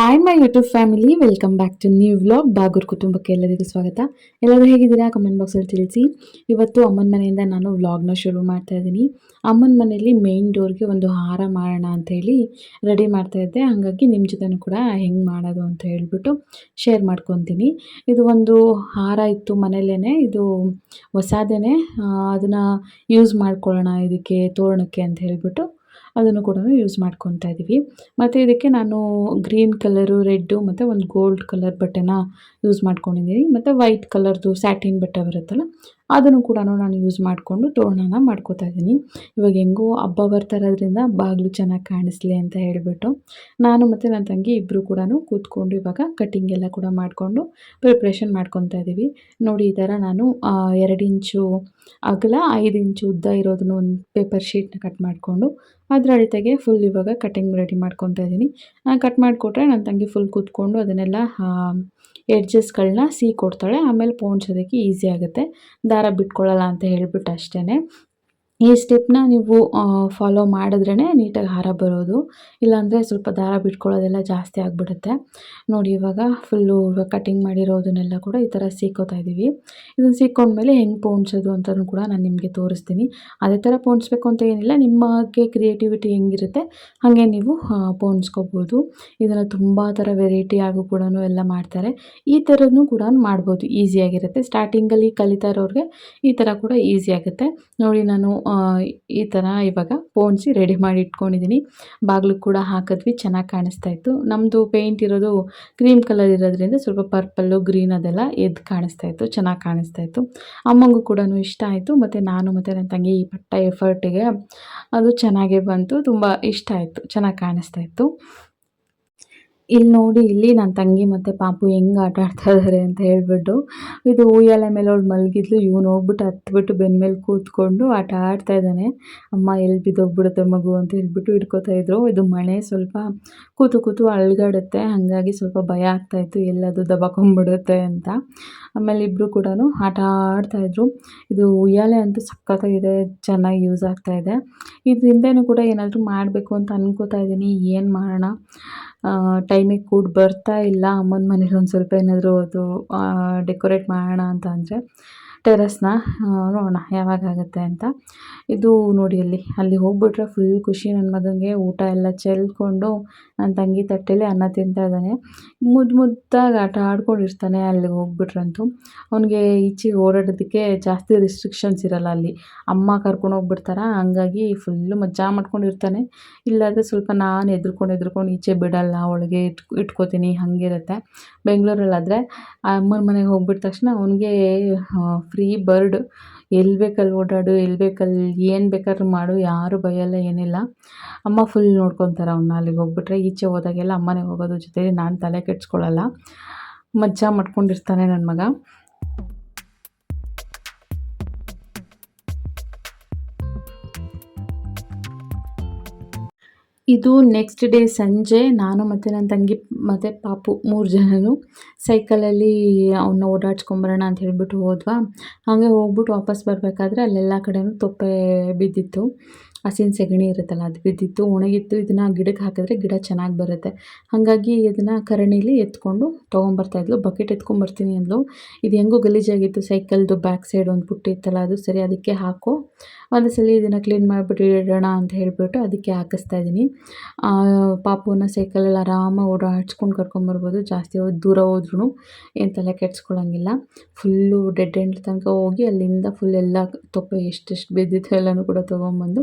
My YouTube family welcome back to new vlog Bagur ಕುಟುಂಬಕ್ಕೆ ಎಲ್ಲರಿಗೂ ಸ್ವಾಗತ. ಎಲ್ಲರೂ ಹೇಗಿದ್ದೀರಾ? ಕಮೆಂಟ್ ಬಾಕ್ಸಲ್ಲಿ ತಿಳಿಸಿ. ಇವತ್ತು ಅಮ್ಮನ ಮನೆಯಿಂದ ನಾನು ವ್ಲಾಗ್ನ ಶುರು ಮಾಡ್ತಾ ಇದ್ದೀನಿ. ಅಮ್ಮನ ಮನೆಯಲ್ಲಿ ಮೇನ್ ಡೋರ್ಗೆ ಒಂದು ಹಾರ ಮಾಡೋಣ ಹೇಳಿ ರೆಡಿ ಮಾಡ್ತಾ ಇದ್ದೆ. ಹಾಗಾಗಿ ನಿಮ್ಮ ಜೊತೆನೂ ಕೂಡ ಹೆಂಗೆ ಮಾಡೋದು ಅಂತ ಹೇಳಿಬಿಟ್ಟು ಶೇರ್ ಮಾಡ್ಕೊತೀನಿ. ಇದು ಒಂದು ಹಾರ ಇತ್ತು ಮನೆಯಲ್ಲೇ ಇದು ಹೊಸದೇನೆ. ಅದನ್ನು ಯೂಸ್ ಮಾಡ್ಕೊಳ್ಳೋಣ ಇದಕ್ಕೆ, ತೋರಣಕ್ಕೆ ಅಂತ ಹೇಳ್ಬಿಟ್ಟು ಅದನ್ನು ಕೂಡ ಯೂಸ್ ಮಾಡ್ಕೊತಾ ಇದ್ದೀವಿ ಮತ್ತು ಇದಕ್ಕೆ ನಾನು ಗ್ರೀನ್ ಕಲರು ರೆಡ್ಡು ಮತ್ತು ಒಂದು ಗೋಲ್ಡ್ ಕಲರ್ ಬಟ್ಟೆನ ಯೂಸ್ ಮಾಡ್ಕೊಂಡಿದ್ದೀನಿ ಮತ್ತು ವೈಟ್ ಕಲರ್ದು ಸ್ಯಾಟಿನ್ ಬಟ್ಟೆ ಬರುತ್ತಲ್ಲ ಅದನ್ನು ಕೂಡ ನಾನು ಯೂಸ್ ಮಾಡಿಕೊಂಡು ತೋರಣನ ಮಾಡ್ಕೋತಾ ಇದ್ದೀನಿ. ಇವಾಗ ಹೆಂಗೋ ಹಬ್ಬ ಬರ್ತಾ ಇರೋದ್ರಿಂದ ಬಾಗಿಲು ಚೆನ್ನಾಗಿ ಕಾಣಿಸ್ಲಿ ಅಂತ ಹೇಳಿಬಿಟ್ಟು ನಾನು ಮತ್ತು ನನ್ನ ತಂಗಿ ಇಬ್ಬರು ಕೂಡ ಕೂತ್ಕೊಂಡು ಇವಾಗ ಕಟ್ಟಿಂಗ್ ಎಲ್ಲ ಕೂಡ ಮಾಡಿಕೊಂಡು ಪ್ರಿಪ್ರೇಷನ್ ಮಾಡ್ಕೊತಾ ಇದ್ದೀವಿ. ನೋಡಿ ಈ ಥರ ನಾನು ಎರಡು ಇಂಚು ಅಗಲ, ಐದು ಇಂಚು ಉದ್ದ ಇರೋದನ್ನು ಒಂದು ಪೇಪರ್ ಶೀಟ್ನ ಕಟ್ ಮಾಡಿಕೊಂಡು ಅದರ ಅಳತೆಗೆ ಫುಲ್ ಇವಾಗ ಕಟಿಂಗ್ ರೆಡಿ ಮಾಡ್ಕೊತಾ ಇದ್ದೀನಿ. ಕಟ್ ಮಾಡಿಕೊಟ್ರೆ ನನ್ನ ತಂಗಿ ಫುಲ್ ಕೂತ್ಕೊಂಡು ಅದನ್ನೆಲ್ಲ ಎಡ್ಜಸ್ಗಳನ್ನ ಕೊಡ್ತಾಳೆ ಆಮೇಲೆ ಪೋಣಿಸೋದಕ್ಕೆ ಈಸಿ ಆಗುತ್ತೆ. ದಾರ ಬಿಟ್ಕೊಳ್ಳಲ್ಲ ಅಂತ ಹೇಳ್ಬಿಟ್ಟು ಅಷ್ಟೇ ಈ ಸ್ಟೆಪ್ನ ನೀವು ಫಾಲೋ ಮಾಡಿದ್ರೇ ನೀಟಾಗಿ ಹಾರ ಬರೋದು. ಇಲ್ಲಾಂದರೆ ಸ್ವಲ್ಪ ದಾರ ಬಿಟ್ಕೊಳ್ಳೋದೆಲ್ಲ ಜಾಸ್ತಿ ಆಗಿಬಿಡುತ್ತೆ. ನೋಡಿ, ಇವಾಗ ಫುಲ್ಲು ಕಟಿಂಗ್ ಮಾಡಿರೋದನ್ನೆಲ್ಲ ಕೂಡ ಈ ಥರ ಸಿಕ್ಕೋತಾ ಇದ್ದೀವಿ. ಇದನ್ನು ಸಿಕ್ಕೊಂಡ್ಮೇಲೆ ಹೆಂಗೆ ಪೋಣಿಸೋದು ಅಂತಲೂ ಕೂಡ ನಾನು ನಿಮಗೆ ತೋರಿಸ್ತೀನಿ. ಅದೇ ಥರ ಪೋಣಿಸ್ಬೇಕು ಅಂತ ಏನಿಲ್ಲ ನಿಮಗೆ ಕ್ರಿಯೇಟಿವಿಟಿ ಹೆಂಗಿರುತ್ತೆ, ಹಾಗೆ ನೀವು ಪೋಣಿಸ್ಕೋಬೋದು. ಇದನ್ನು ತುಂಬ ಥರ ವೆರೈಟಿಯಾಗೂ ಕೂಡ ಎಲ್ಲ ಮಾಡ್ತಾರೆ. ಈ ಥರನೂ ಕೂಡ ಮಾಡ್ಬೋದು ಈಸಿಯಾಗಿರುತ್ತೆ ಸ್ಟಾರ್ಟಿಂಗಲ್ಲಿ ಕಲಿತಾ ಇರೋರಿಗೆ ಈ ಥರ ಕೂಡ ಈಸಿ ಆಗುತ್ತೆ. ನೋಡಿ, ನಾನು ಈ ಥರ ಇವಾಗ ಪೋಣಿಸಿ ರೆಡಿ ಮಾಡಿ ಇಟ್ಕೊಂಡಿದ್ದೀನಿ ಬಾಗಿಲು ಕೂಡ ಹಾಕಿದ್ವಿ, ಚೆನ್ನಾಗಿ ಕಾಣಿಸ್ತಾ ಇತ್ತು. ನಮ್ಮದು ಪೇಂಟ್ ಇರೋದು ಕ್ರೀಮ್ ಕಲರ್ ಇರೋದ್ರಿಂದ ಸ್ವಲ್ಪ ಪರ್ಪಲ್ಲು ಗ್ರೀನ್ ಅದೆಲ್ಲ ಎದ್ದು ಕಾಣಿಸ್ತಾ ಇತ್ತು, ಚೆನ್ನಾಗಿ ಕಾಣಿಸ್ತಾ ಇತ್ತು. ಅಮ್ಮಂಗೂ ಕೂಡ ಇಷ್ಟ ಆಯಿತು, ಮತ್ತು ನಾನು ಮತ್ತು ನನ್ನ ತಂಗಿ ಈ ಪಟ್ಟ ಎಫರ್ಟಿಗೆ ಅದು ಚೆನ್ನಾಗೇ ಬಂತು, ತುಂಬ ಇಷ್ಟ ಆಯಿತು, ಚೆನ್ನಾಗಿ ಕಾಣಿಸ್ತಾ ಇತ್ತು. ಇಲ್ಲಿ ನೋಡಿ, ಇಲ್ಲಿ ನನ್ನ ತಂಗಿ ಮತ್ತು ಪಾಪು ಹೆಂಗೆ ಆಟ ಆಡ್ತಾ ಇದ್ದಾರೆ ಅಂತ ಹೇಳ್ಬಿಟ್ಟು, ಇದು ಉಯ್ಯಾಲೆ ಮೇಲೆ ಅವ್ಳು ಮಲಗಿದ್ಲು, ಇವ್ನು ಹೋಗ್ಬಿಟ್ಟು ಹತ್ಬಿಟ್ಟು ಬೆನ್ನ ಮೇಲೆ ಕೂತ್ಕೊಂಡು ಆಟ ಆಡ್ತಾ ಇದ್ದಾನೆ. ಅಮ್ಮ ಎಲ್ಲಿ ಬಿದ್ದೋಗ್ಬಿಡುತ್ತೆ ಮಗು ಅಂತ ಹೇಳ್ಬಿಟ್ಟು ಇಟ್ಕೋತಾ ಇದ್ರು. ಇದು ಮಳೆ, ಸ್ವಲ್ಪ ಕೂತು ಕೂತು ಅಳ್ಗಾಡುತ್ತೆ ಹಾಗಾಗಿ ಸ್ವಲ್ಪ ಭಯ ಆಗ್ತಾಯಿತ್ತು ಎಲ್ಲದು ದಬಾಕೊಂಡ್ಬಿಡುತ್ತೆ ಅಂತ. ಆಮೇಲೆ ಇಬ್ಬರು ಕೂಡ ಆಟ ಆಡ್ತಾಯಿದ್ರು ಇದು ಉಯ್ಯಾಲೆ ಅಂತೂ ಸಖತ್ತಾಗಿದೆ, ಚೆನ್ನಾಗಿ ಯೂಸ್ ಆಗ್ತಾಯಿದೆ ಇದರಿಂದನೂ ಕೂಡ ಏನಾದರೂ ಮಾಡಬೇಕು ಅಂತ ಅನ್ಕೋತಾ ಇದ್ದೀನಿ, ಏನು ಮಾಡೋಣ? ಟೈಮಿಗೆ ಕೂಡ ಬರ್ತಾ ಇಲ್ಲ. ಅಮ್ಮನ ಮನೇಲಿ ಒಂದು ಸ್ವಲ್ಪ ಏನಾದರೂ ಅದು ಡೆಕೋರೇಟ್ ಮಾಡೋಣ ಅಂತ ಅಂದರೆ ಟೆರಸ್ನ ನೋಡೋಣ ಯಾವಾಗ ಆಗುತ್ತೆ ಅಂತ. ಇದು ನೋಡಿ ಅಲ್ಲಿ ಅಲ್ಲಿ ಹೋಗ್ಬಿಟ್ರೆ ಫುಲ್ ಖುಷಿ. ನನ್ನ ಮಗನಿಗೆ ಊಟ ಎಲ್ಲ ಚೆಲ್ಕೊಂಡು ನನ್ನ ತಂಗಿ ತಟ್ಟೆಲಿ ಅನ್ನ ತಿಂತಾ ಇದ್ದಾನೆ. ಮುದ್ದು ಮುದ್ದಾಗಿ ಆಟ ಆಡ್ಕೊಂಡಿರ್ತಾನೆ ಅಲ್ಲಿಗೆ ಹೋಗ್ಬಿಟ್ರಂತೂ. ಅವನಿಗೆ ಈಚೆಗೆ ಓಡಾಡೋದಕ್ಕೆ ಜಾಸ್ತಿ ರಿಸ್ಟ್ರಿಕ್ಷನ್ಸ್ ಇರಲ್ಲ ಅಲ್ಲಿ. ಅಮ್ಮ ಕರ್ಕೊಂಡು ಹೋಗ್ಬಿಡ್ತಾರೆ? ಹಂಗಾಗಿ ಫುಲ್ಲು ಮಜಾ ಮಾಡ್ಕೊಂಡಿರ್ತಾನೆ. ಇಲ್ಲಾದರೆ ಸ್ವಲ್ಪ ನಾನು ಎದ್ರುಕೊಂಡು ಎದ್ರುಕೊಂಡು ಈಚೆ ಬಿಡಲ್ಲ, ಒಳಗೆ ಇಟ್ ಇಟ್ಕೋತೀನಿ, ಹಾಗಿರುತ್ತೆ. ಬೆಂಗಳೂರಲ್ಲಾದರೆ ಅಮ್ಮನ ಮನೆಗೆ ಹೋಗ್ಬಿಟ್ಟ ತಕ್ಷಣ ಅವನಿಗೆ ಫ್ರೀ ಬರ್ಡ್ ಎಲ್ಲಿ ಬೇಕಲ್ಲಿ ಓಡಾಡು ಎಲ್ಲಿ ಬೇಕಲ್ಲಿ ಏನು ಬೇಕಾದ್ರೂ ಮಾಡು, ಯಾರು ಬೈಯಲ್ಲ, ಏನಿಲ್ಲ. ಅಮ್ಮ ಫುಲ್ ನೋಡ್ಕೊತಾರೆ ಅವನ್ನ ಅಲ್ಲಿಗೆ ಹೋಗ್ಬಿಟ್ರೆ. ಈಚೆ ಹೋದಾಗೆಲ್ಲ ಅಮ್ಮನೇ ಹೋಗೋದು ಜೊತೆಗೆ ನಾನು ತಲೆ ಕೆಡ್ಸ್ಕೊಳ್ಳಲ್ಲ ಮಜ್ಜಾ ಮಾಡ್ಕೊಂಡಿರ್ತಾನೆ ನನ್ನ ಮಗ. ಇದು ನೆಕ್ಸ್ಟ್ ಡೇ ಸಂಜೆ, ನಾನು ಮತ್ತು ನನ್ನ ತಂಗಿ ಮತ್ತು ಪಾಪು ಮೂರು ಜನರು ಸೈಕಲಲ್ಲಿ ಅವನ್ನ ಓಡಾಡ್ಸ್ಕೊಂಬರೋಣ ಅಂತ ಹೇಳಿಬಿಟ್ಟು ಹೋದ್ವಾ. ಹಾಗೆ ಹೋಗ್ಬಿಟ್ಟು ವಾಪಸ್ ಬರಬೇಕಾದ್ರೆ ಅಲ್ಲೆಲ್ಲ ಕಡೆಯೂ ತೊಪ್ಪೆ ಬಿದ್ದಿತ್ತು. ಹಸಿನ ಸೆಗಣಿ ಇರುತ್ತಲ್ಲ, ಅದು ಬಿದ್ದಿತ್ತು, ಒಣಗಿತ್ತು, ಇದನ್ನು ಗಿಡಕ್ಕೆ ಹಾಕಿದ್ರೆ ಗಿಡ ಚೆನ್ನಾಗಿ ಬರುತ್ತೆ. ಹಾಗಾಗಿ ಇದನ್ನು ಕರಣಿಲಿ ಎತ್ಕೊಂಡು ತೊಗೊಂಬರ್ತಾಯಿದ್ಲು ಬಕೆಟ್ ಎತ್ಕೊಂಬರ್ತೀನಿ ಅಂದ್ಲು. ಇದು ಹೆಂಗೋ ಗಲೀಜಾಗಿತ್ತು, ಸೈಕಲ್ದು ಬ್ಯಾಕ್ ಸೈಡ್ ಒಂದು ಪುಟ್ಟಿ ಇತ್ತಲ್ಲ, ಅದು ಸರಿ ಅದಕ್ಕೆ ಹಾಕು. ಒಂದು ಸಲ ಇದನ್ನು ಕ್ಲೀನ್ ಮಾಡಿಬಿಟ್ಟು ಇಡೋಣ ಅಂತ ಹೇಳಿಬಿಟ್ಟು ಅದಕ್ಕೆ ಹಾಕಿಸ್ತಾ ಇದ್ದೀನಿ. ಪಾಪುನ ಸೈಕಲಲ್ಲಿ ಆರಾಮಾಗಿ ಓಡಾಡ್ಸ್ಕೊಂಡು ಕರ್ಕೊಂಬರ್ಬೋದು ಜಾಸ್ತಿ ದೂರ ಹೋದ್ರೂ ಏನು ತಲೆ ಕೆಡ್ಸ್ಕೊಳ್ಳೋಂಗಿಲ್ಲ ಫುಲ್ಲು ಡೆಡ್ ಎಂಡ್ ತನಕ ಹೋಗಿ ಅಲ್ಲಿಂದ ಫುಲ್ ಎಲ್ಲ ತೊಪ್ಪೆ ಎಷ್ಟೆಷ್ಟು ಬಿದ್ದಿತ್ತು ಎಲ್ಲನೂ ಕೂಡ ತೊಗೊಂಬಂದು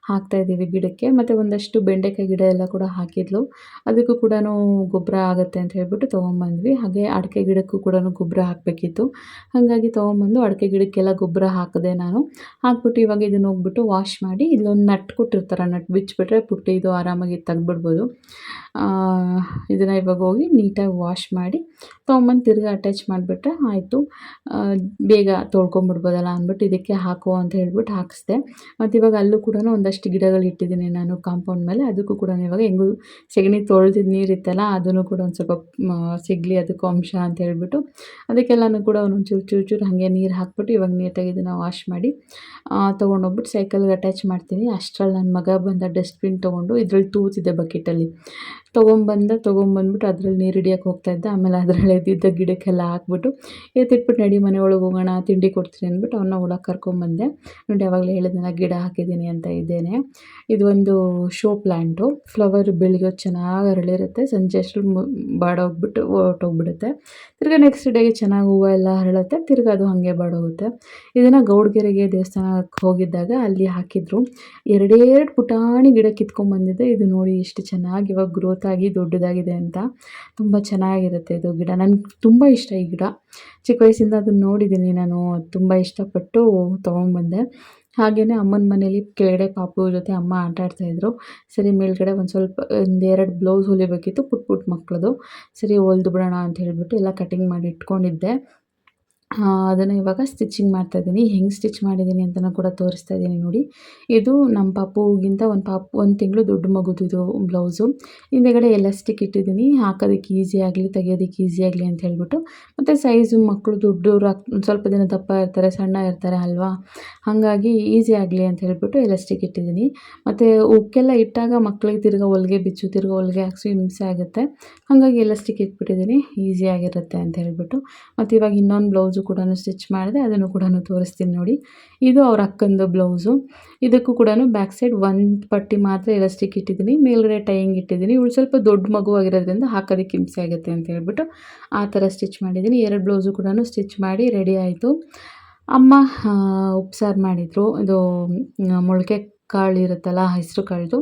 ಹಾಕ್ತಾಯಿದ್ದೀವಿ ಗಿಡಕ್ಕೆ. ಮತ್ತು ಒಂದಷ್ಟು ಬೆಂಡೆಕಾಯಿ ಗಿಡ ಎಲ್ಲ ಕೂಡ ಹಾಕಿದ್ಲು. ಅದಕ್ಕೂ ಕೂಡ ಗೊಬ್ಬರ ಆಗುತ್ತೆ ಅಂತ ಹೇಳ್ಬಿಟ್ಟು ತೊಗೊಂಬಂದ್ವಿ. ಹಾಗೆ ಅಡಿಕೆ ಗಿಡಕ್ಕೂ ಕೂಡ ಗೊಬ್ಬರ ಹಾಕಬೇಕಿತ್ತು. ಹಾಗಾಗಿ ತೊಗೊಂಬಂದು ಅಡಿಕೆ ಗಿಡಕ್ಕೆಲ್ಲ ಗೊಬ್ಬರ ಹಾಕಿದೆ ನಾನು. ಹಾಕ್ಬಿಟ್ಟು ಇವಾಗ ಇದನ್ನು ಹೋಗ್ಬಿಟ್ಟು ವಾಶ್ ಮಾಡಿ ಇಲ್ಲೊಂದು ನಟ್ ಕೊಟ್ಟಿರ್ತಾರೆ, ನಟ್ ಬಿಚ್ಚಿಬಿಟ್ರೆ ಪುಟ್ಟಿ ಇದು ಆರಾಮಾಗಿ ತೆಗ್ದುಬಿಡ್ಬೋದು. ಇದನ್ನು ಇವಾಗ ಹೋಗಿ ನೀಟಾಗಿ ವಾಶ್ ಮಾಡಿ ತೊಗೊಂಬಂದು ತಿರ್ಗಿ ಅಟ್ಯಾಚ್ ಮಾಡಿಬಿಟ್ರೆ ಆಯಿತು. ಬೇಗ ತೊಳ್ಕೊಂಬಿಡ್ಬೋದಲ್ಲ ಅಂದ್ಬಿಟ್ಟು ಇದಕ್ಕೆ ಹಾಕು ಅಂತ ಹೇಳ್ಬಿಟ್ಟು ಹಾಕಿಸ್ದೆ. ಮತ್ತು ಇವಾಗ ಅಲ್ಲೂ ಕೂಡ ಒಂದಷ್ಟು ಒಂದಷ್ಟು ಗಿಡಗಳು ಇಟ್ಟಿದ್ದೀನಿ ನಾನು ಕಾಂಪೌಂಡ್ ಮೇಲೆ. ಅದಕ್ಕೂ ಕೂಡ ಇವಾಗ ಹೆಂಗೂ ಸೆಗಣಿ ತೊಳೆದಿದ್ದ ನೀರಿತ್ತಲ್ಲ ಅದನ್ನು ಕೂಡ ಒಂದು ಸ್ವಲ್ಪ ಸಿಗಲಿ ಅದಕ್ಕೂ ಅಂಶ ಅಂತ ಹೇಳ್ಬಿಟ್ಟು ಅದಕ್ಕೆಲ್ಲನೂ ಕೂಡ ಒಂದೊಂದು ಚೂರು ಚೂರು ಹಾಗೆ ನೀರು ಹಾಕ್ಬಿಟ್ಟು ಇವಾಗ ನೀಟಾಗಿ ಇದನ್ನು ವಾಶ್ ಮಾಡಿ ತೊಗೊಂಡೋಗ್ಬಿಟ್ಟು ಸೈಕಲ್ಗೆ ಅಟ್ಯಾಚ್ ಮಾಡ್ತೀನಿ. ಅಷ್ಟರಲ್ಲಿ ನನ್ನ ಮಗ ಬಂದ ಡಸ್ಟ್ಬಿನ್ ತೊಗೊಂಡು ಇದ್ರಲ್ಲಿ ತೂತಿದ್ದೆ ಬಕೆಟಲ್ಲಿ. ತೊಗೊಂಬಂದ, ತೊಗೊಂಬಂದ್ಬಿಟ್ಟು ಅದ್ರಲ್ಲಿ ನೀರು ಹಿಡಿಯೋಕೆ ಹೋಗ್ತಾಯಿದ್ದೆ ಆಮೇಲೆ ಅದರಲ್ಲಿ ಎದ್ದಿದ್ದ ಗಿಡಕ್ಕೆಲ್ಲ ಹಾಕ್ಬಿಟ್ಟು ಎತ್ತಿಟ್ಬಿಟ್ಟು ನಡಿ ಮನೆ ಒಳಗೆ ಹೋಗೋಣ, ತಿಂಡಿ ಕೊಡ್ತೀನಿ ಅಂದ್ಬಿಟ್ಟು ಅವನ್ನ ಒಳಗೆ ಕರ್ಕೊಂಬಂದೆ. ನೋಡಿ ಯಾವಾಗಲೇ ಹೇಳಿದ್ನಲ್ಲ, ಗಿಡ ಹಾಕಿದ್ದೀನಿ ಅಂತ ಇದು ಒಂದು ಶೋ ಪ್ಲ್ಯಾಂಟು ಫ್ಲವರ್ ಬೆಳಿಗ್ಗೆ ಚೆನ್ನಾಗಿ ಅರಳಿರುತ್ತೆ ಸಂಜೆ ಅಷ್ಟು ಬಾಡೋಗ್ಬಿಟ್ಟು ಹೊರ್ಟೋಗ್ಬಿಡುತ್ತೆ. ತಿರ್ಗಿ ನೆಕ್ಸ್ಟ್ ಡೇಗೆ ಚೆನ್ನಾಗಿ ಹೂವು ಎಲ್ಲ ಅರಳುತ್ತೆ ತಿರ್ಗಿ ಅದು ಹಾಗೆ ಬಾಡೋಗುತ್ತೆ. ಇದನ್ನು ಗೌಡ್ಗೆರೆಗೆ ದೇವಸ್ಥಾನಕ್ಕೆ ಹೋಗಿದ್ದಾಗ ಅಲ್ಲಿ ಹಾಕಿದ್ರು. ಎರಡೆರಡು ಪುಟಾಣಿ ಗಿಡ ಕಿತ್ಕೊಂಡ್ಬಂದಿದ್ದೆ ಇದು ನೋಡಿ ಎಷ್ಟು ಚೆನ್ನಾಗಿ ಇವಾಗ ಗ್ರೋತ್ ಆಗಿ ದೊಡ್ಡದಾಗಿದೆ ಅಂತ. ತುಂಬ ಚೆನ್ನಾಗಿರುತ್ತೆ ಇದು ಗಿಡ. ನನಗೆ ತುಂಬ ಇಷ್ಟ ಈ ಗಿಡ. ಚಿಕ್ಕ ವಯಸ್ಸಿಂದ ಅದನ್ನು ನೋಡಿದ್ದೀನಿ ನಾನು. ತುಂಬ ಇಷ್ಟಪಟ್ಟು ತೊಗೊಂಡ್ಬಂದೆ ಹಾಗೆಯೇ ಅಮ್ಮನ ಮನೇಲಿ ಕೆಳಗಡೆ ಪಾಪು ಜೊತೆ ಅಮ್ಮ ಆಟ ಆಡ್ತಾಯಿದ್ರು ಸರಿ, ಮೇಲ್ಗಡೆ ಒಂದು ಸ್ವಲ್ಪ ಒಂದೆರಡು ಬ್ಲೌಸ್ ಹೊಲಿಬೇಕಿತ್ತು ಪುಟ್ಟ ಪುಟ್ಟ ಮಕ್ಕಳದು ಸರಿ, ಹೊಲ್ದು ಬಿಡೋಣ ಅಂತ ಹೇಳಿಬಿಟ್ಟು ಎಲ್ಲ ಕಟಿಂಗ್ ಮಾಡಿ ಇಟ್ಕೊಂಡಿದ್ದೆ. ಅದನ್ನು ಇವಾಗ ಸ್ಟಿಚಿಂಗ್ ಮಾಡ್ತಾಯಿದ್ದೀನಿ ಹೆಂಗೆ ಸ್ಟಿಚ್ ಮಾಡಿದ್ದೀನಿ ಅಂತಲೂ ಕೂಡ ತೋರಿಸ್ತಾ ಇದ್ದೀನಿ ನೋಡಿ. ಇದು ನಮ್ಮ ಪಾಪುಗಿಂತ ಒಂದು ಪಾಪು, ಒಂದು ತಿಂಗಳು ದೊಡ್ಡ ಮಗುದು ಇದು ಬ್ಲೌಸು ಹಿಂದೆಗಡೆ ಎಲಾಸ್ಟಿಕ್ ಇಟ್ಟಿದ್ದೀನಿ. ಹಾಕೋದಕ್ಕೆ ಈಸಿ ಆಗಲಿ, ತೆಗೆಯೋದಕ್ಕೆ ಈಸಿ ಆಗಲಿ ಅಂತ ಹೇಳ್ಬಿಟ್ಟು. ಮತ್ತು ಸೈಜು ಮಕ್ಕಳು ದೊಡ್ಡವ್ರು ಸ್ವಲ್ಪ ದಿನ ದಪ್ಪ ಇರ್ತಾರೆ, ಸಣ್ಣ ಇರ್ತಾರೆ ಅಲ್ವಾ? ಹಾಗಾಗಿ ಈಸಿ ಆಗಲಿ ಅಂತ ಹೇಳ್ಬಿಟ್ಟು ಎಲಾಸ್ಟಿಕ್ ಇಟ್ಟಿದ್ದೀನಿ. ಮತ್ತು ಉಕ್ಕೆಲ್ಲ ಇಟ್ಟಾಗ ಮಕ್ಕಳಿಗೆ ತಿರ್ಗ ಹೊಲಿಗೆ ಬಿಚ್ಚು, ತಿರ್ಗ ಹೊಲಿಗೆ ಹಾಕ್ಸಿ, ಹಿಂಸೆ ಆಗುತ್ತೆ. ಹಾಗಾಗಿ ಎಲಾಸ್ಟಿಕ್ ಇಟ್ಬಿಟ್ಟಿದ್ದೀನಿ. ಈಸಿಯಾಗಿರುತ್ತೆ ಅಂತ ಹೇಳ್ಬಿಟ್ಟು. ಮತ್ತು ಇವಾಗ ಇನ್ನೊಂದು ಬ್ಲೌಸು ಕೂಡ ಸ್ಟಿಚ್ ಮಾಡಿದೆ, ಅದನ್ನು ಕೂಡ ತೋರಿಸ್ತೀನಿ ನೋಡಿ. ಇದು ಅವ್ರ ಅಕ್ಕಂದು ಬ್ಲೌಸು. ಇದಕ್ಕೂ ಕೂಡ ಬ್ಯಾಕ್ ಸೈಡ್ ಒಂದು ಪಟ್ಟಿ ಮಾತ್ರ ಎಲಾಸ್ಟಿಕ್ ಇಟ್ಟಿದ್ದೀನಿ, ಮೇಲ್ಗಡೆ ಟೈಯಿಂಗ್ ಇಟ್ಟಿದ್ದೀನಿ. ಇವಳು ಸ್ವಲ್ಪ ದೊಡ್ಡ ಮಗು ಆಗಿರೋದ್ರಿಂದ ಹಾಕೋದಕ್ಕೆ ಹಿಂಸೆ ಆಗುತ್ತೆ ಅಂತ ಹೇಳ್ಬಿಟ್ಟು ಆ ಥರ ಸ್ಟಿಚ್ ಮಾಡಿದ್ದೀನಿ. ಎರಡು ಬ್ಲೌಸು ಕೂಡ ಸ್ಟಿಚ್ ಮಾಡಿ ರೆಡಿ ಆಯಿತು. ಅಮ್ಮ ಉಪ್ಸಾರು ಮಾಡಿದರು. ಇದು ಮೊಳಕೆ ಕಾಳು ಇರುತ್ತಲ್ಲ, ಹೆಸರು ಕಾಳಿದು,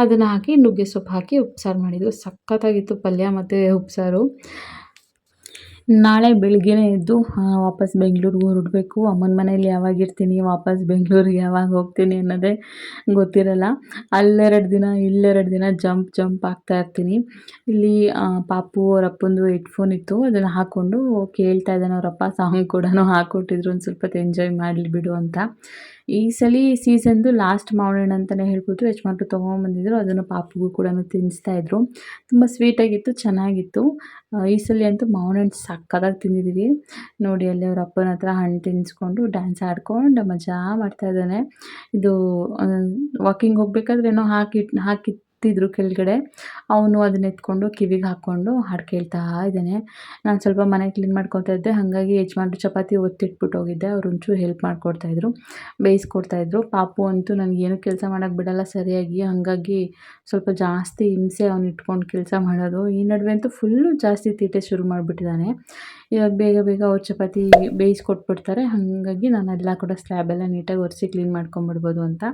ಅದನ್ನು ಹಾಕಿ ನುಗ್ಗೆ ಸೊಪ್ಪು ಹಾಕಿ ಉಪ್ಸಾರು ಮಾಡಿದರು. ಸಖತ್ತಾಗಿತ್ತು ಪಲ್ಯ ಮತ್ತು ಉಪ್ಸಾರು. ನಾಳೆ ಬೆಳಗ್ಗೆನೇ ಎದ್ದು ವಾಪಸ್ ಬೆಂಗಳೂರಿಗೆ ಹೊರಡಬೇಕು. ಅಮ್ಮನ ಮನೇಲಿ ಯಾವಾಗ ಇರ್ತೀನಿ, ವಾಪಸ್ ಬೆಂಗಳೂರಿಗೆ ಯಾವಾಗ ಹೋಗ್ತೀನಿ ಅನ್ನೋದೇ ಗೊತ್ತಿರಲ್ಲ. ಅಲ್ಲೆರಡು ದಿನ, ಇಲ್ಲೆರಡು ದಿನ ಜಂಪ್ ಜಂಪ್ ಆಗ್ತಾ ಇರ್ತೀನಿ. ಇಲ್ಲಿ ಪಾಪು ಅವ್ರ ಅಪ್ಪಂದು ಹೆಡ್ಫೋನ್ ಇತ್ತು, ಅದನ್ನು ಹಾಕ್ಕೊಂಡು ಕೇಳ್ತಾ ಇದ್ದಾನೆ ಅವರಪ್ಪ. ಸಾಂಗ್ ಕೂಡ ಹಾಕ್ಕೊಟ್ಟಿದ್ರು ಒಂದು ಸ್ವಲ್ಪ ಎಂಜಾಯ್ ಮಾಡಲಿ ಬಿಡು ಅಂತ. ಈ ಸಲ ಸೀಸನ್ದು ಲಾಸ್ಟ್ ಹಣ್ಣು ಅಂತಲೇ ಹೇಳ್ಬೋದು ಯಜಮಾನ್ರು ತೊಗೊಂಬಂದಿದ್ರು, ಅದನ್ನು ಪಾಪುಗೂ ಕೂಡ ತಿನ್ನಿಸ್ತಾ ಇದ್ರು. ತುಂಬ ಸ್ವೀಟಾಗಿತ್ತು ಚೆನ್ನಾಗಿತ್ತು. ಈ ಸಲ ಅಂತೂ ಮಾವಿನ ಸಕ್ಕತ್ತಾಗಿ ತಿಂದಿದ್ದೀವಿ ನೋಡಿ, ಅಲ್ಲಿ ಅವ್ರ ಅಪ್ಪನ ಹತ್ರ ಹಣ್ಣು ತಿನ್ನಿಸ್ಕೊಂಡು ಡ್ಯಾನ್ಸ್ ಆಡ್ಕೊಂಡು ಮಜಾ ಮಾಡ್ತಾ ಇದ್ದಾನೆ. ಇದು ವಾಕಿಂಗ್ ಹೋಗ್ಬೇಕಾದ್ರೆ ಏನೋ ಹಾಕಿ ಹಾಕಿ ಇಟ್ಟಿದ್ರು ಕೆಳಗಡೆ, ಅವನು ಅದನ್ನ ಎತ್ಕೊಂಡು ಕಿವಿಗೆ ಹಾಕ್ಕೊಂಡು ಹಾಡು ಕೇಳ್ತಾ ಇದ್ದಾನೆ. ನಾನು ಸ್ವಲ್ಪ ಮನೆ ಕ್ಲೀನ್ ಮಾಡ್ಕೊತಾ ಇದ್ದೆ, ಹಾಗಾಗಿ ಯಜಮಾನ್ರು ಚಪಾತಿ ಒತ್ತಿಟ್ಬಿಟ್ಟು ಹೋಗಿದ್ದೆ. ಅವ್ರು ಒಂಚೂರು ಹೆಲ್ಪ್ ಮಾಡಿಕೊಡ್ತಾಯಿದ್ರು ಬೇಯಿಸ್ಕೊಡ್ತಾಯಿದ್ರು ಪಾಪು ಅಂತೂ ನನಗೇನು ಕೆಲಸ ಮಾಡೋಕ್ಕೆ ಬಿಡಲ್ಲ ಸರಿಯಾಗಿ, ಹಾಗಾಗಿ ಸ್ವಲ್ಪ ಜಾಸ್ತಿ ಹಿಂಸೆ ಅವ್ನು ಇಟ್ಕೊಂಡು ಕೆಲಸ ಮಾಡೋದು. ಈ ನಡುವೆ ಅಂತೂ ಫುಲ್ಲು ಜಾಸ್ತಿ ತೀಟೆ ಶುರು ಮಾಡಿಬಿಟ್ಟಿದ್ದಾನೆ. ಇವಾಗ ಬೇಗ ಬೇಗ ಅವ್ರು ಚಪಾತಿ ಬೇಯಿಸ್ಕೊಟ್ಬಿಡ್ತಾರೆ. ಹಾಗಾಗಿ ನಾನು ಎಲ್ಲ ಕೂಡ ಸ್ಲ್ಯಾಬೆಲ್ಲ ನೀಟಾಗಿ ಒರೆಸಿ ಕ್ಲೀನ್ ಮಾಡ್ಕೊಂಬಿಡ್ಬೋದು ಅಂತ.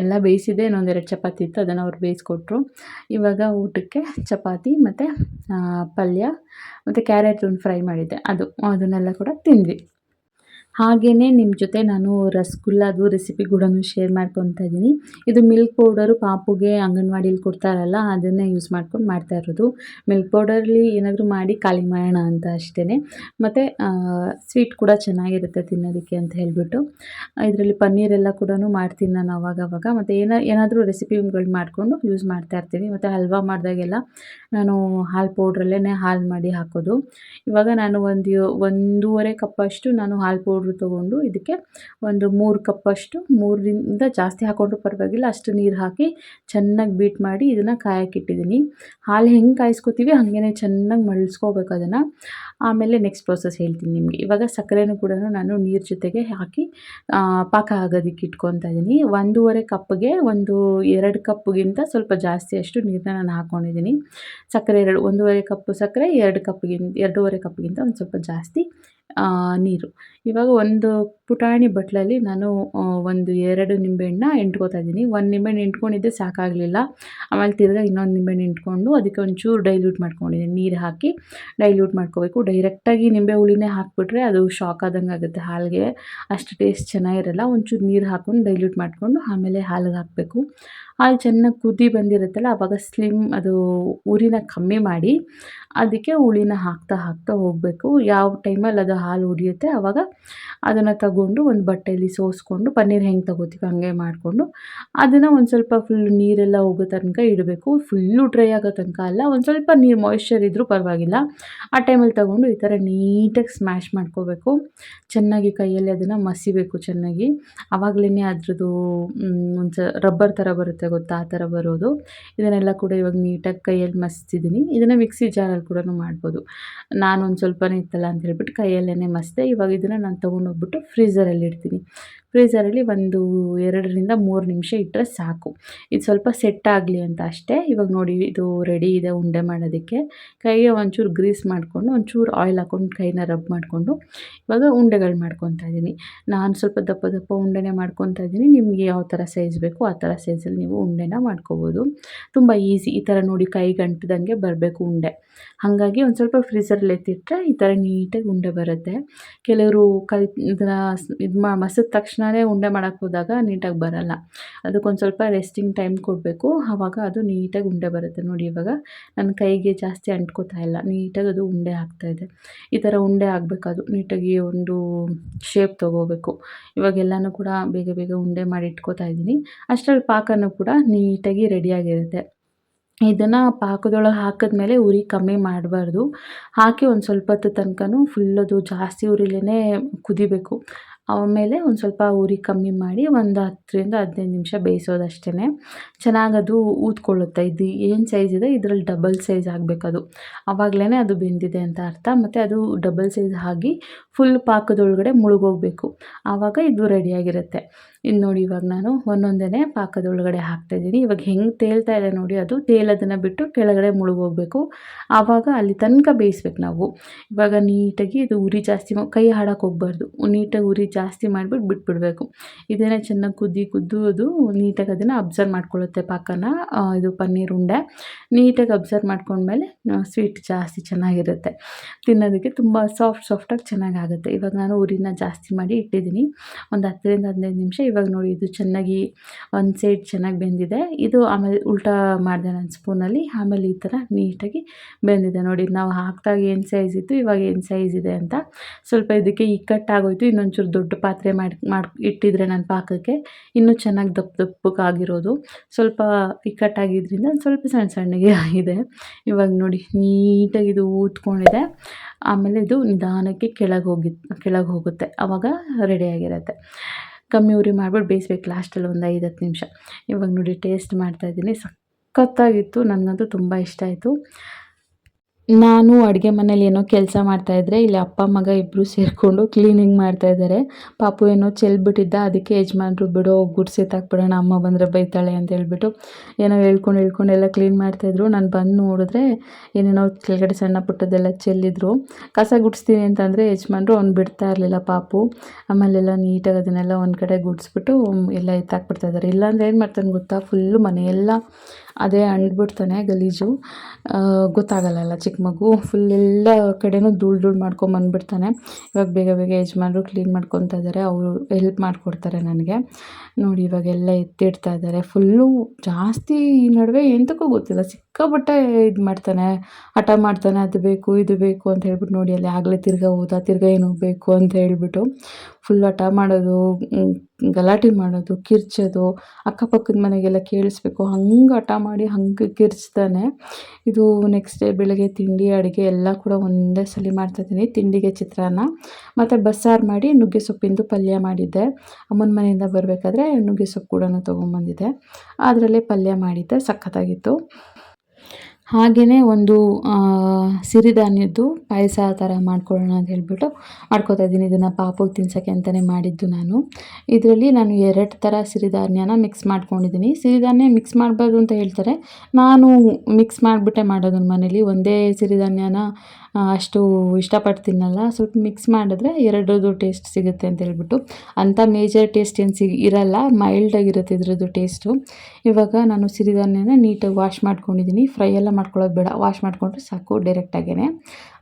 ಎಲ್ಲ ಬೇಯಿಸಿದ್ದೆ ಇನ್ನೊಂದೆರಡು ಚಪಾತಿ ಇತ್ತು, ಅದನ್ನು ಅವ್ರು ಬೇಯಿಸ್ಕೊಟ್ರು ಇವಾಗ ಊಟಕ್ಕೆ ಚಪಾತಿ ಮತ್ತು ಪಲ್ಯ ಮತ್ತು ಕ್ಯಾರೆಟ್ ಒಂದು ಫ್ರೈ ಮಾಡಿದ್ದೆ. ಅದು, ಅದನ್ನೆಲ್ಲ ಕೂಡ ತಿಂದ್ವಿ. ಹಾಗೆಯೇ ನಿಮ್ಮ ಜೊತೆ ನಾನು ರಸಗುಲ್ಲದು ರೆಸಿಪಿ ಕೂಡ ಶೇರ್ ಮಾಡ್ಕೊತಾ ಇದ್ದೀನಿ ಇದು ಮಿಲ್ಕ್ ಪೌಡರು ಪಾಪುಗೆ ಅಂಗನವಾಡಿಲಿ ಕೊಡ್ತಾರಲ್ಲ, ಅದನ್ನೇ ಯೂಸ್ ಮಾಡ್ಕೊಂಡು ಮಾಡ್ತಾ ಇರೋದು. ಮಿಲ್ಕ್ ಪೌಡರ್ಲಿ ಏನಾದರೂ ಮಾಡಿ ಖಾಲಿ ಮಾಡೋಣ ಅಂತ ಅಷ್ಟೇ ಮತ್ತು ಸ್ವೀಟ್ ಕೂಡ ಚೆನ್ನಾಗಿರುತ್ತೆ ತಿನ್ನೋದಕ್ಕೆ ಅಂತ ಹೇಳಿಬಿಟ್ಟು. ಇದರಲ್ಲಿ ಪನ್ನೀರೆಲ್ಲ ಕೂಡ ಮಾಡ್ತೀನಿ ನಾನು ಅವಾಗವಾಗ. ಮತ್ತು ಏನೋ, ಏನಾದರೂ ರೆಸಿಪಿಗಳು ಮಾಡಿಕೊಂಡು ಯೂಸ್ ಮಾಡ್ತಾ ಇರ್ತೀನಿ. ಮತ್ತು ಹಲ್ವಾ ಮಾಡಿದಾಗೆಲ್ಲ ನಾನು ಹಾಲು ಪೌಡ್ರಲ್ಲೇ ಹಾಲು ಮಾಡಿ ಹಾಕೋದು. ಇವಾಗ ನಾನು ಒಂದು ಒಂದೂವರೆ ಕಪ್ಪಷ್ಟು ನಾನು ಹಾಲು ಪೌಡ್ರ್ ಪೌಡ್ರ್ ತೊಗೊಂಡು ಇದಕ್ಕೆ ಒಂದು ಮೂರು ಕಪ್ಪಷ್ಟು ಮೂರರಿಂದ ಜಾಸ್ತಿ ಹಾಕೊಂಡ್ರು ಪರವಾಗಿಲ್ಲ, ಅಷ್ಟು ನೀರು ಹಾಕಿ ಚೆನ್ನಾಗಿ ಬೀಟ್ ಮಾಡಿ ಇದನ್ನು ಕಾಯಕ್ಕಿಟ್ಟಿದ್ದೀನಿ ಹಾಲು ಹೆಂಗೆ ಕಾಯಿಸ್ಕೊತೀವಿ ಹಾಗೇ ಚೆನ್ನಾಗಿ ಮಳ್ಸ್ಕೋಬೇಕು ಅದನ್ನು. ಆಮೇಲೆ ನೆಕ್ಸ್ಟ್ ಪ್ರೋಸೆಸ್ ಹೇಳ್ತೀನಿ ನಿಮಗೆ. ಇವಾಗ ಸಕ್ಕರೆನೂ ಕೂಡ ನಾನು ನೀರು ಜೊತೆಗೆ ಹಾಕಿ ಪಾಕ ಆಗೋದಕ್ಕೆ ಇಟ್ಕೊತಾ ಇದ್ದೀನಿ ಒಂದೂವರೆ ಕಪ್ಗೆ ಒಂದು ಎರಡು ಕಪ್ಗಿಂತ ಸ್ವಲ್ಪ ಜಾಸ್ತಿ ಅಷ್ಟು ನೀರನ್ನ ನಾನು ಹಾಕ್ಕೊಂಡಿದ್ದೀನಿ ಸಕ್ಕರೆ ಎರಡು, ಒಂದೂವರೆ ಕಪ್ಪು ಸಕ್ಕರೆ, ಎರಡು ಕಪ್ಗಿಂತ ಎರಡೂವರೆ ಕಪ್ಗಿಂತ ಒಂದು ಸ್ವಲ್ಪ ಜಾಸ್ತಿ ನೀರು. ಇವಾಗ ಒಂದು ಪುಟಾಣಿ ಬಟ್ಲಲ್ಲಿ ನಾನು ಒಂದು ಎರಡು ನಿಂಬೆಹಣ್ಣ ಹಿಂಡ್ಕೊತಾ ಇದ್ದೀನಿ. ಒಂದು ನಿಂಬೆಹಣ್ಣು ಹಿಂಡ್ಕೊಂಡಿದ್ದೆ ಸಾಕಾಗಲಿಲ್ಲ. ಆಮೇಲೆ ತಿರ್ಗಿ ಇನ್ನೊಂದು ನಿಂಬೆಹಣ್ಣು ಹಿಂಡ್ಕೊಂಡು ಅದಕ್ಕೆ ಒಂಚೂರು ಡೈಲ್ಯೂಟ್ ಮಾಡ್ಕೊಂಡಿದ್ದೀನಿ. ನೀರು ಹಾಕಿ ಡೈಲ್ಯೂಟ್ ಮಾಡ್ಕೋಬೇಕು. ಡೈರೆಕ್ಟಾಗಿ ನಿಂಬೆ ಹುಳಿನೇ ಹಾಕಿಬಿಟ್ರೆ ಅದು ಶಾಕ್ ಆದಂಗೆ ಆಗುತ್ತೆ. ಹಾಲಿಗೆ ಅಷ್ಟು ಟೇಸ್ಟ್ ಚೆನ್ನಾಗಿರಲ್ಲ. ಒಂಚೂರು ನೀರು ಹಾಕ್ಕೊಂಡು ಡೈಲ್ಯೂಟ್ ಮಾಡಿಕೊಂಡು ಆಮೇಲೆ ಹಾಲಿಗೆ ಹಾಕಬೇಕು. ಹಾಲು ಚೆನ್ನಾಗಿ ಕುದಿ ಬಂದಿರುತ್ತಲ್ಲ ಆವಾಗ ಸ್ಲಿಮ್ ಅದು ಉರಿನ ಕಮ್ಮಿ ಮಾಡಿ ಅದಕ್ಕೆ ಹುಳಿನ ಹಾಕ್ತಾ ಹಾಕ್ತಾ ಹೋಗಬೇಕು. ಯಾವ ಟೈಮಲ್ಲಿ ಅದು ಹಾಲು ಉಡಿಯುತ್ತೆ ಆವಾಗ ಅದನ್ನು ತಗೊಂಡು ಒಂದು ಬಟ್ಟೆಯಲ್ಲಿ ಸೋಸ್ಕೊಂಡು, ಪನ್ನೀರ್ ಹೆಂಗೆ ತಗೋತೀವಿ ಹಂಗೆ ಮಾಡಿಕೊಂಡು ಅದನ್ನು ಒಂದು ಸ್ವಲ್ಪ ಫುಲ್ ನೀರೆಲ್ಲ ಹೋಗೋ ತನಕ ಇಡಬೇಕು. ಫುಲ್ಲು ಡ್ರೈ ಆಗೋ ತನಕ ಅಲ್ಲ, ಒಂದು ಸ್ವಲ್ಪ ನೀರು ಮಾಯಿಶ್ಚರ್ ಇದ್ದರೂ ಪರವಾಗಿಲ್ಲ. ಆ ಟೈಮಲ್ಲಿ ತಗೊಂಡು ಈ ಥರ ನೀಟಾಗಿ ಸ್ಮ್ಯಾಶ್ ಮಾಡ್ಕೋಬೇಕು. ಚೆನ್ನಾಗಿ ಕೈಯಲ್ಲಿ ಅದನ್ನು ಮಸಿಬೇಕು ಚೆನ್ನಾಗಿ. ಆವಾಗಲೇ ಅದ್ರದ್ದು ಒಂದು ರಬ್ಬರ್ ಥರ ಬರುತ್ತೆ. ಗೊತ್ತಾ ಆ ಥರ ಬರೋದು. ಇದನ್ನೆಲ್ಲ ಕೂಡ ಇವಾಗ ನೀಟಾಗಿ ಕೈಯಲ್ಲಿ ಮಸ್ತಿದ್ದೀನಿ. ಇದನ್ನು ಮಿಕ್ಸಿ ಜಾರಲ್ಲಿ ಕೂಡ ಮಾಡ್ಬೋದು. ನಾನು ಒಂದು ಸ್ವಲ್ಪನೇ ಇತ್ತಲ್ಲ ಅಂತ ಹೇಳ್ಬಿಟ್ಟು ಕೈಯಲ್ಲೇ ಮಸ್ತೆ. ಇವಾಗ ಇದನ್ನು ನಾನು ತೊಗೊಂಡೋಗ್ಬಿಟ್ಟು ಫ್ರೀಝರಲ್ಲಿ ಇಡ್ತೀನಿ. ಫ್ರೀಝರಲ್ಲಿ ಒಂದು ಎರಡರಿಂದ ಮೂರು ನಿಮಿಷ ಇಟ್ಟರೆ ಸಾಕು. ಇದು ಸ್ವಲ್ಪ ಸೆಟ್ ಆಗಲಿ ಅಂತ ಅಷ್ಟೇ. ಇವಾಗ ನೋಡಿ, ಇದು ರೆಡಿ ಇದೆ ಉಂಡೆ ಮಾಡೋದಕ್ಕೆ. ಕೈಗೆ ಒಂಚೂರು ಗ್ರೀಸ್ ಮಾಡಿಕೊಂಡು, ಒಂಚೂರು ಆಯಿಲ್ ಹಾಕ್ಕೊಂಡು ಕೈನ ರಬ್ ಮಾಡಿಕೊಂಡು, ಇವಾಗ ಉಂಡೆಗಳು ಮಾಡ್ಕೊತಾ ಇದ್ದೀನಿ. ನಾನು ಸ್ವಲ್ಪ ದಪ್ಪ ದಪ್ಪ ಉಂಡೆನೇ ಮಾಡ್ಕೊತಾ ಇದ್ದೀನಿ. ನಿಮಗೆ ಯಾವ ಥರ ಸೈಜ್ ಬೇಕು ಆ ಥರ ಸೈಜಲ್ಲಿ ನೀವು ಉಂಡೆನ ಮಾಡ್ಕೋಬೋದು. ತುಂಬ ಈಸಿ ಈ ಥರ ನೋಡಿ ಕೈ ಗಂಟದಂಗೆ ಬರಬೇಕು ಉಂಡೆ. ಹಾಗಾಗಿ ಒಂದು ಸ್ವಲ್ಪ ಫ್ರೀಝರಲ್ಲಿ ಎತ್ತಿಟ್ಟರೆ ಈ ಥರ ನೀಟಾಗಿ ಉಂಡೆ ಬರುತ್ತೆ. ಕೆಲವರು ಕಲ್ ಇದನ್ನು ಇದು ಮಸಿದ ತಕ್ಷಣವೇ ಉಂಡೆ ಮಾಡೋಕ್ಕೆ ಹೋದಾಗ ನೀಟಾಗಿ ಬರಲ್ಲ. ಅದಕ್ಕೊಂದು ಸ್ವಲ್ಪ ರೆಸ್ಟಿಂಗ್ ಟೈಮ್ ಕೊಡಬೇಕು. ಆವಾಗ ಅದು ನೀಟಾಗಿ ಉಂಡೆ ಬರುತ್ತೆ ನೋಡಿ ಇವಾಗ. ನನ್ನ ಕೈಗೆ ಜಾಸ್ತಿ ಅಂಟ್ಕೋತಾ ಇಲ್ಲ. ನೀಟಾಗಿ ಅದು ಉಂಡೆ ಆಗ್ತಾಯಿದೆ ಈ ಥರ ಉಂಡೆ ಆಗಬೇಕದು. ನೀಟಾಗಿ ಒಂದು ಶೇಪ್ ತೊಗೋಬೇಕು. ಇವಾಗೆಲ್ಲನೂ ಕೂಡ ಬೇಗ ಬೇಗ ಉಂಡೆ ಮಾಡಿ ಇಟ್ಕೋತಾ ಇದ್ದೀನಿ. ಅಷ್ಟರಲ್ಲಿ ಪಾಕನೂ ಕೂಡ ನೀಟಾಗಿ ರೆಡಿಯಾಗಿರುತ್ತೆ ಇದನ್ನು ಪಾಕದೊಳಗೆ ಹಾಕಿದ್ಮೇಲೆ ಉರಿ ಕಮ್ಮಿ ಮಾಡಬಾರ್ದು. ಹಾಕಿ ಒಂದು ಸ್ವಲ್ಪ ಹೊತ್ತು ತನಕನೂ ಫುಲ್ ಅದು ಜಾಸ್ತಿ ಉರಿಲೇ ಕುದಿಬೇಕು. ಆಮೇಲೆ ಒಂದು ಸ್ವಲ್ಪ ಉರಿ ಕಮ್ಮಿ ಮಾಡಿ ಒಂದು ಹತ್ತರಿಂದ ಹದಿನೈದು ನಿಮಿಷ ಬೇಯಿಸೋದು ಅಷ್ಟೇ ಚೆನ್ನಾಗಿ ಅದು ಊದ್ಕೊಳ್ಳುತ್ತೆ. ಇದು ಏನು ಸೈಜ್ ಇದೆ? ಇದರಲ್ಲಿ ಡಬಲ್ ಸೈಜ್ ಆಗಬೇಕದು. ಆವಾಗಲೇ ಅದು ಬೆಂದಿದೆ ಅಂತ ಅರ್ಥ. ಮತ್ತು ಅದು ಡಬಲ್ ಸೈಜ್ ಆಗಿ ಫುಲ್ ಪಾಕದೊಳಗಡೆ ಮುಳುಗೋಗಬೇಕು. ಆವಾಗ ಇದು ರೆಡಿಯಾಗಿರುತ್ತೆ ಇದು ನೋಡಿ ಇವಾಗ ನಾನು ಒಂದೊಂದೇ ಪಾಕದೊಳಗಡೆ ಹಾಕ್ತಾಯಿದ್ದೀನಿ ಇವಾಗ ಹೆಂಗೆ ತೇಲ್ತಾ ಇದೆ ನೋಡಿ, ಅದು ತೇಲೋದನ್ನು ಬಿಟ್ಟು ಕೆಳಗಡೆ ಮುಳುಗೋಗ್ಬೇಕು. ಆವಾಗ ಅಲ್ಲಿ ತನಕ ಬೇಯಿಸ್ಬೇಕು ನಾವು. ಇವಾಗ ನೀಟಾಗಿ ಇದು ಉರಿ ಜಾಸ್ತಿ ಕೈ ಹಾಡೋಕೆ ಹೋಗ್ಬಾರ್ದು. ನೀಟಾಗಿ ಉರಿ ಜಾಸ್ತಿ ಮಾಡಿಬಿಟ್ಟು ಬಿಟ್ಬಿಡಬೇಕು. ಇದನ್ನೇ ಚೆನ್ನಾಗಿ ಕುದ್ದಿ ಕುದ್ದು ಅದು ನೀಟಾಗಿ ಅದನ್ನು ಅಬ್ಸರ್ವ್ ಮಾಡ್ಕೊಳ್ಳುತ್ತೆ ಪಾಕನ ಇದು ಪನ್ನೀರ್ ಉಂಡೆ. ನೀಟಾಗಿ ಅಬ್ಸರ್ವ್ ಮಾಡ್ಕೊಂಡ್ಮೇಲೆ ಸ್ವೀಟ್ ಜಾಸ್ತಿ ಚೆನ್ನಾಗಿರುತ್ತೆ. ತಿನ್ನೋದಕ್ಕೆ ತುಂಬ ಸಾಫ್ಟ್ ಸಾಫ್ಟಾಗಿ ಚೆನ್ನಾಗಾಗುತ್ತೆ. ಇವಾಗ ನಾನು ಉರಿನ ಜಾಸ್ತಿ ಮಾಡಿ ಇಟ್ಟಿದ್ದೀನಿ. ಒಂದು ಹತ್ತರಿಂದ ಹದಿನೈದು ನಿಮಿಷ ಇವಾಗ ನೋಡಿ ಇದು ಚೆನ್ನಾಗಿ ಒಂದು ಸೈಡ್ ಚೆನ್ನಾಗಿ ಬೆಂದಿದೆ. ಇದು ಆಮೇಲೆ ಉಲ್ಟಾ ಮಾಡಿದೆ ನಾನು ಸ್ಪೂನಲ್ಲಿ ಆಮೇಲೆ ಈ ಥರ ನೀಟಾಗಿ ಬೆಂದಿದೆ. ನೋಡಿ ನಾವು ಹಾಕಿದಾಗ ಏನು ಸೈಜ್ ಇತ್ತು, ಇವಾಗ ಏನು ಸೈಜ್ ಇದೆ ಅಂತ. ಸ್ವಲ್ಪ ಇದಕ್ಕೆ ಇಕ್ಕಟ್ಟಾಗೋಯ್ತು ಇನ್ನೊಂಚೂರು ದೊಡ್ಡ ಪಾತ್ರೆ ಮಾಡಿ ಮಾಡಿ, ಇಟ್ಟಿದ್ರೆ ನಾನು ಪಾಕಕ್ಕೆ ಇನ್ನೂ ಚೆನ್ನಾಗಿ ದಪ್ಪ ದಪ್ಪಕ್ಕಾಗಿರೋದು ಸ್ವಲ್ಪ ಇಕ್ಕಟ್ಟಾಗಿದ್ದರಿಂದ ಸ್ವಲ್ಪ ಸಣ್ಣ ಸಣ್ಣಗೆ ಆಗಿದೆ. ಇವಾಗ ನೋಡಿ, ನೀಟಾಗಿ ಇದು ಊದ್ಕೊಂಡಿದೆ. ಆಮೇಲೆ ಇದು ನಿಧಾನಕ್ಕೆ ಕೆಳಗೆ ಹೋಗಿ, ಕೆಳಗೆ ಹೋಗುತ್ತೆ. ಆವಾಗ ರೆಡಿಯಾಗಿರುತ್ತೆ ಕಮ್ಮಿ ಉರಿ ಮಾಡ್ಬಿಟ್ಟು ಬೇಯಿಸ್ಬೇಕು ಲಾಸ್ಟಲ್ಲಿ ಒಂದು ಐದು ಹತ್ತು ನಿಮಿಷ. ಇವಾಗ ನೋಡಿ ಟೇಸ್ಟ್ ಮಾಡ್ತಾಯಿದ್ದೀನಿ ಸಖತ್ತಾಗಿತ್ತು. ನನಗಂತೂ ತುಂಬ ಇಷ್ಟ ಆಯಿತು. ನಾನು ಅಡುಗೆ ಮನೇಲಿ ಏನೋ ಕೆಲಸ ಮಾಡ್ತಾಯಿದ್ರೆ ಇಲ್ಲಿ ಅಪ್ಪ, ಮಗ ಇಬ್ಬರು ಸೇರಿಕೊಂಡು ಕ್ಲೀನಿಂಗ್ ಮಾಡ್ತಾಯಿದ್ದಾರೆ ಪಾಪು ಏನೋ ಚೆಲ್ಬಿಟ್ಟಿದ್ದ ಅದಕ್ಕೆ ಯಜಮಾನ್ರು ಬಿಡೋ ಗುಡ್ಸೆತ್ತಾಕ್ಬಿಡೋಣ ಅಮ್ಮ ಬಂದರೆ ಬೈತಾಳೆ ಅಂತ ಹೇಳ್ಬಿಟ್ಟು ಏನೋ ಹೇಳ್ಕೊಂಡು ಹೇಳ್ಕೊಂಡು ಎಲ್ಲ ಕ್ಲೀನ್ ಮಾಡ್ತಾಯಿದ್ರು ನಾನು ಬಂದು ನೋಡಿದ್ರೆ ಏನೇನೋ ಕೆಳಗಡೆ ಸಣ್ಣ ಪುಟ್ಟದೆಲ್ಲ ಚೆಲ್ಲಿದ್ರು. ಕಸ ಗುಡಿಸ್ತೀನಿ ಅಂತಂದರೆ ಯಜಮಾನ್ರು ಅವ್ನು ಬಿಡ್ತಾ ಇರಲಿಲ್ಲ ಪಾಪು. ಆಮೇಲೆಲ್ಲ ನೀಟಾಗಿ ಅದನ್ನೆಲ್ಲ ಒಂದು ಕಡೆ ಗುಡಿಸ್ಬಿಟ್ಟು ಎಲ್ಲ ಎತ್ತಾಕ್ಬಿಡ್ತಾಯಿದ್ದಾರೆ ಇಲ್ಲಾಂದರೆ ಏನು ಮಾಡ್ತಾನೆ ಗೊತ್ತಾ? ಫುಲ್ಲು ಮನೆಯೆಲ್ಲ ಅದೇ ಅಂಟ್ಬಿಡ್ತಾನೆ ಗಲೀಜು. ಗೊತ್ತಾಗಲ್ಲಲ್ಲ ಚಿಕ್ಕ ಮಗು. ಫುಲ್ ಎಲ್ಲ ಕಡೆನೂ ಧೂಳು ಧೂಳು ಮಾಡ್ಕೊಂಬಂದ್ಬಿಡ್ತಾನೆ ಇವಾಗ ಬೇಗ ಬೇಗ ಯಜಮಾನರು ಕ್ಲೀನ್ ಮಾಡ್ಕೊತಾ ಇದ್ದಾರೆ ಅವರು ಹೆಲ್ಪ್ ಮಾಡಿಕೊಡ್ತಾರೆ ನನಗೆ. ನೋಡಿ ಇವಾಗೆಲ್ಲ ಎತ್ತಿಡ್ತಾ ಇದ್ದಾರೆ ಫುಲ್ಲು ಜಾಸ್ತಿ ಈ ನಡುವೆ ಎಂತಕ್ಕೂ ಗೊತ್ತಿಲ್ಲ. ಸಿಕ್ಕಾಪಟ್ಟೆ ಇದು ಮಾಡ್ತಾನೆ. ಹಠ ಮಾಡ್ತಾನೆ, ಅದು ಬೇಕು, ಇದು ಬೇಕು ಅಂತ ಹೇಳ್ಬಿಟ್ಟು ನೋಡಿ ಅಲ್ಲಿ ಆಗಲೇ ತಿರ್ಗಾ ಹೋದ, ತಿರ್ಗಾ ಏನು ಬೇಕು ಅಂತ ಹೇಳ್ಬಿಟ್ಟು ಫುಲ್ ಹಠ ಮಾಡೋದು. ಗಲಾಟೆ ಮಾಡೋದು, ಕಿರ್ಚೋದು, ಅಕ್ಕಪಕ್ಕದ ಮನೆಗೆಲ್ಲ ಕೇಳಿಸ್ಬೇಕು. ಹಂಗೆ ಹಠ ಮಾಡಿ ಹಂಗೆ ಕಿರ್ಚ್ತಾನೆ. ಇದು ನೆಕ್ಸ್ಟ್ ಡೇ ಬೆಳಗ್ಗೆ ತಿಂಡಿ, ಅಡುಗೆ ಎಲ್ಲ ಕೂಡ ಒಂದೇ ಸಲ ಮಾಡ್ತಾಯಿದ್ದೀನಿ ತಿಂಡಿಗೆ ಚಿತ್ರಾನ್ನ. ಮತ್ತು ಬಸ್ಸಾರು ಮಾಡಿ ನುಗ್ಗೆ ಸೊಪ್ಪಿಂದು ಪಲ್ಯ ಮಾಡಿದ್ದೆ. ಅಮ್ಮನ ಮನೆಯಿಂದ ಬರಬೇಕಾದ್ರೆ ನುಗ್ಗೆ ಸೊಪ್ಪು ಕೂಡ ತೊಗೊಂಬಂದಿದ್ದೆ. ಅದರಲ್ಲೇ ಪಲ್ಯ ಮಾಡಿದ್ದೆ. ಸಖತ್ತಾಗಿತ್ತು. ಹಾಗೆಯೇ ಒಂದು ಸಿರಿಧಾನ್ಯದ್ದು ಪಾಯಸ ಥರ ಮಾಡ್ಕೊಳ್ಳೋಣ ಅಂತ ಹೇಳ್ಬಿಟ್ಟು ಮಾಡ್ಕೋತಾ ಇದ್ದೀನಿ. ಇದನ್ನು ಪಾಪುಗೆ ತಿನ್ಸೋಕ್ಕೆ ಅಂತಲೇ ಮಾಡಿದ್ದು ನಾನು. ಇದರಲ್ಲಿ ನಾನು ಎರಡು ಥರ ಸಿರಿಧಾನ್ಯನ ಮಿಕ್ಸ್ ಮಾಡ್ಕೊಂಡಿದ್ದೀನಿ. ಸಿರಿಧಾನ್ಯ ಮಿಕ್ಸ್ ಮಾಡಬಾರ್ದು ಅಂತ ಹೇಳ್ತಾರೆ. ನಾನು ಮಿಕ್ಸ್ ಮಾಡಿಬಿಟ್ಟೆ ಮಾಡೋದು ಮನೇಲಿ. ಒಂದೇ ಸಿರಿಧಾನ್ಯನ ಅಷ್ಟು ಇಷ್ಟಪಟ್ಟು ತಿನ್ನಲ್ಲ ಸ್ವಲ್ಪ ಮಿಕ್ಸ್ ಮಾಡಿದ್ರೆ ಎರಡರದು ಟೇಸ್ಟ್ ಸಿಗುತ್ತೆ ಅಂತ ಹೇಳ್ಬಿಟ್ಟು. ಅಂಥ ಮೇಜರ್ ಟೇಸ್ಟ್ ಏನು ಸಿಗ ಇರಲ್ಲ. ಮೈಲ್ಡಾಗಿರುತ್ತೆ ಇದ್ರದ್ದು ಟೇಸ್ಟು ಇವಾಗ ನಾನು ಸಿರಿಧಾನ್ಯನ ನೀಟಾಗಿ ವಾಶ್ ಮಾಡ್ಕೊಂಡಿದ್ದೀನಿ ಫ್ರೈ ಎಲ್ಲ ಮಾಡ್ಕೊಳ್ಳೋದು ಬೇಡ. ವಾಶ್ ಮಾಡಿಕೊಂಡ್ರೆ ಸಾಕು ಡೈರೆಕ್ಟಾಗೇ